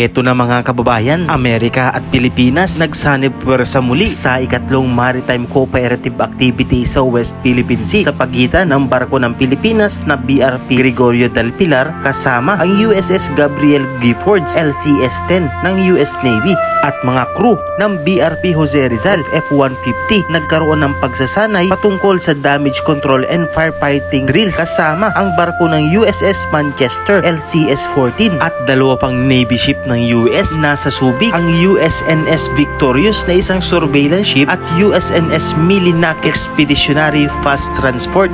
Heto na mga kababayan, Amerika at Pilipinas nagsanib puwersa muli sa ikatlong Maritime Cooperative Activity sa West Philippine Sea sa pagitan ng barko ng Pilipinas na BRP Gregorio del Pilar kasama ang USS Gabriel Giffords LCS-10 ng US Navy at mga crew ng BRP Jose Rizal F-150 nagkaroon ng pagsasanay patungkol sa damage control and firefighting drills kasama ang barko ng USS Manchester LCS-14 at dalawa pang Navy ship ng US nasa Subic. Ang USNS Victorious na isang surveillance ship at USNS Millinac Expeditionary Fast Transport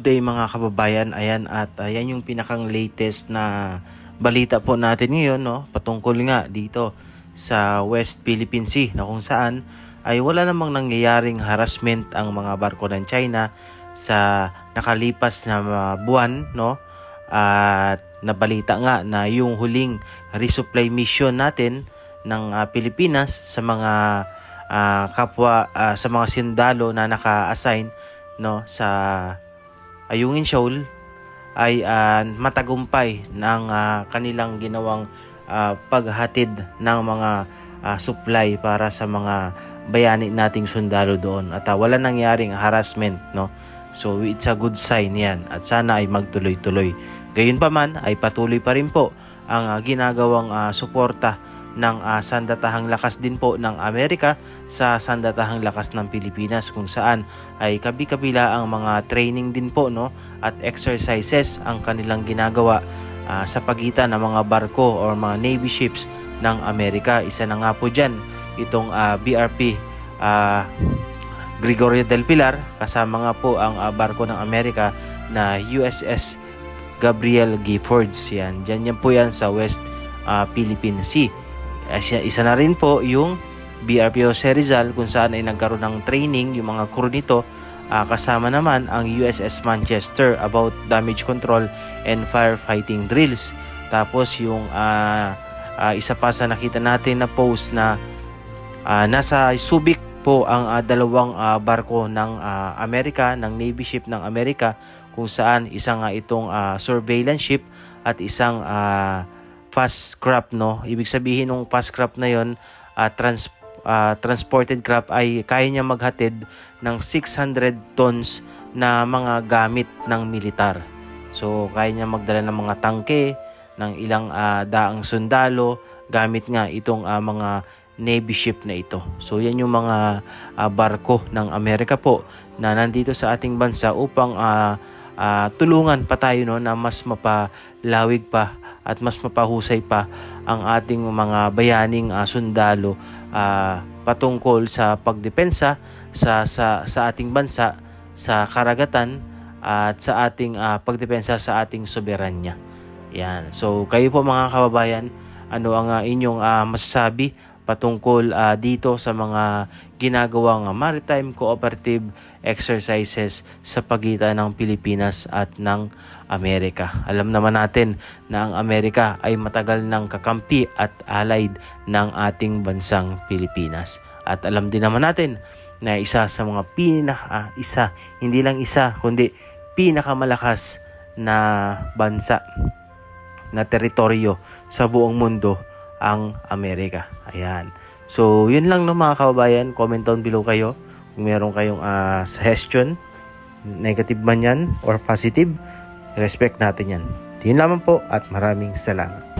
Good day mga kababayan. Ayan at ayan yung pinakang latest na balita po natin ngayon no? Patungkol nga dito sa West Philippine Sea na kung saan ay wala namang nangyayaring harassment ang mga barko ng China sa nakalipas na buwan no? At nabalita nga na yung huling resupply mission natin ng ah, Pilipinas sa mga ah, kapwa ah, sa mga sundalo na naka-assign no? Sa Ayungin Shoal ay ah, matagumpay ng ah, kanilang ginawang ah, paghatid ng mga ah, supply para sa mga bayani nating sundalo doon. At ah, wala nangyaring harassment no? So it's a good sign yan. At sana ay magtuloy-tuloy. Gayunpaman ay patuloy pa rin po ang ah, ginagawang ah, suporta ng ah, sandatahang lakas din po ng Amerika sa sandatahang lakas ng Pilipinas kung saan ay kabi-kabila ang mga training din po no at exercises ang kanilang ginagawa ah, sa pagitan ng mga barko or mga navy ships ng Amerika. Isa na nga po diyan itong ah, BRP ah, Gregorio del Pilar kasama nga po ang ah, barko ng Amerika na USS Gabriel Giffords. Yan, diyan yan po yan sa West ah, Philippine Sea. Isa, isa na rin po yung BRP Jose Rizal kung saan ay nagkaroon ng training yung mga crew nito Ah, kasama naman ang USS Manchester about damage control and firefighting drills. Tapos yung ah, ah, isa pa sa nakita natin na post na ah, nasa Subic po ang ah, dalawang ah, barko ng ah, Amerika, ng Navy ship ng Amerika kung saan isang nga itong ah, surveillance ship at isang ah, fast craft no. Ibig sabihin ng fast craft na 'yon ah, trans ah, transported craft ay kaya niya maghatid ng 600 tons na mga gamit ng militar. So kaya niya magdala ng mga tangke, ng ilang ah, daang sundalo gamit nga itong ah, mga Navy ship na ito. So yan yung mga ah, barko ng Amerika po na nandito sa ating bansa upang ah, ah, tulungan pa tayo no na mas mapalawig pa at mas mapahusay pa ang ating mga bayaning ah, sundalo ah, patungkol sa pagdepensa sa sa sa ating bansa sa karagatan at sa ating ah, pagdepensa sa ating soberanya. Yan. So kayo po mga kababayan, ano ang ah, inyong ah, masasabi patungkol ah, dito sa mga ginagawang ah, maritime cooperative exercises sa pagitan ng Pilipinas at ng Amerika. Alam naman natin na ang Amerika ay matagal ng kakampi at allied ng ating bansang Pilipinas. At alam din naman natin na isa sa mga pinaka ah, isa, hindi lang isa kundi pinakamalakas na bansa na teritoryo sa buong mundo ang Amerika. Ayan. So, yun lang no mga kababayan. Comment down below kayo meron kayong ah, suggestion, negative man yan or positive. Respect natin yan. Yun lamang po at maraming salamat.